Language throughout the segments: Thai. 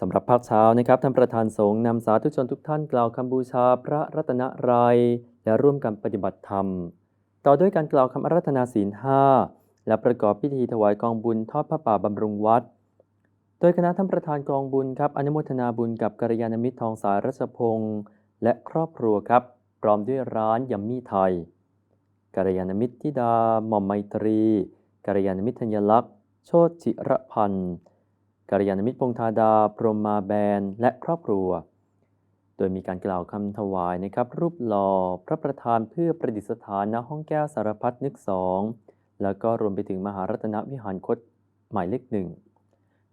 สำหรับภาคเช้านะครับท่านประธานสงฆ์นำสาธุชนทุกท่านกล่าวคำบูชาพระรัตนตรัยและร่วมกันปฏิบัติธรรม ต่อด้วยการกล่าวคำอารัธนาศีลห้าและประกอบพิธีถวายกองบุญทอดพระป่าบำรุงวัด โดยคณะท่านประธานกองบุญครับอนุโมทนาบุญกับกัลยาณมิตรทองสายรัชพงศ์และครอบครัวครับพร้อมด้วยร้านยัมมี่ไทยกัลยาณมิตรธิดาหม่อมไมตรีกัลยาณมิตรธัญลักษณ์ โชติจิรพันธ์ กัลยาณมิตรพงธาดา พรมมาแบน และครอบครัว โดยมีการกล่าวคำถวายนะครับ รูปหล่อพระประธานเพื่อประดิษฐานณห้องแก้วสารพัดนึกสองแล้วก็รวมไปถึงมหารัตนวิหารคตหมายเลขหนึ่ง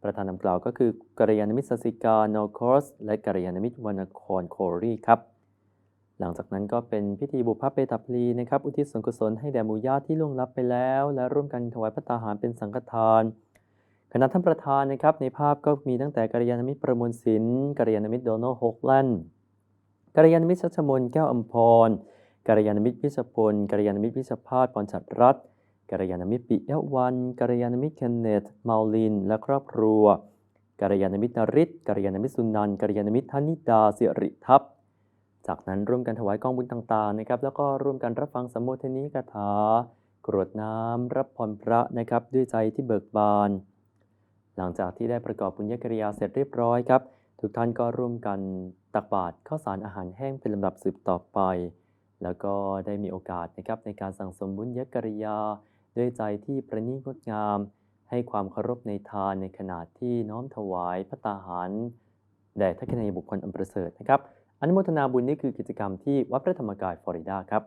ประธานนำกล่าวก็คือกัลยาณมิตรสสิกาโนคอสและกัลยาณมิตรวรรณครโครีครับ หลังจากนั้นก็เป็นพิธีบุพเพตพลีนะครับ อุทิศส่วนกุศลให้แด่หมู่ญาติที่ล่วงลับไปแล้ว และร่วมกันถวายพระตาหารเป็นสังฆทาน คณะท่านประธานนะครับในภาพก็มีตั้งแต่กัลยาณมิตรประมวลศิลป์กัลยาณมิตรโดนัลโฮกแลนด์กัลยาณมิตรชัชมนแก้วอัมพรกัลยาณมิตรพิชพลกัลยาณมิตรพิชพาสพรฉัตรรัตน์กัลยาณมิตรปิยวันกัลยาณมิตรเคนเนตมาลิน และครอบครัวกัลยาณมิตรนริศกัลยาณมิตรสุนันกัลยาณมิตรธนิดาสิริทัพจากนั้นร่วมกันถวายกองบุญต่างๆนะครับแล้วก็ร่วมกันรับฟังสมโภชนีกถากรวดน้ำรับพรพระนะครับด้วยใจที่เบิกบาน หลังจากที่ได้ประกอบบุญญกิริยาเสร็จเรียบร้อยครับ ทุกท่านก็ร่วมกันตักบาตรข้าวสารอาหารแห้งเป็นลำดับสืบต่อไป แล้วก็ได้มีโอกาสนะครับในการสั่งสมบุญญกิริยา ด้วยใจที่ประณีตงดงาม ให้ความเคารพในทานในขณะที่น้อมถวายพระตาหารแด่ทักษิณบุคคลอันประเสริฐนะครับอนุโมทนาบุญนี่คือกิจกรรมที่วัดพระธรรมกายฟลอริดาครับ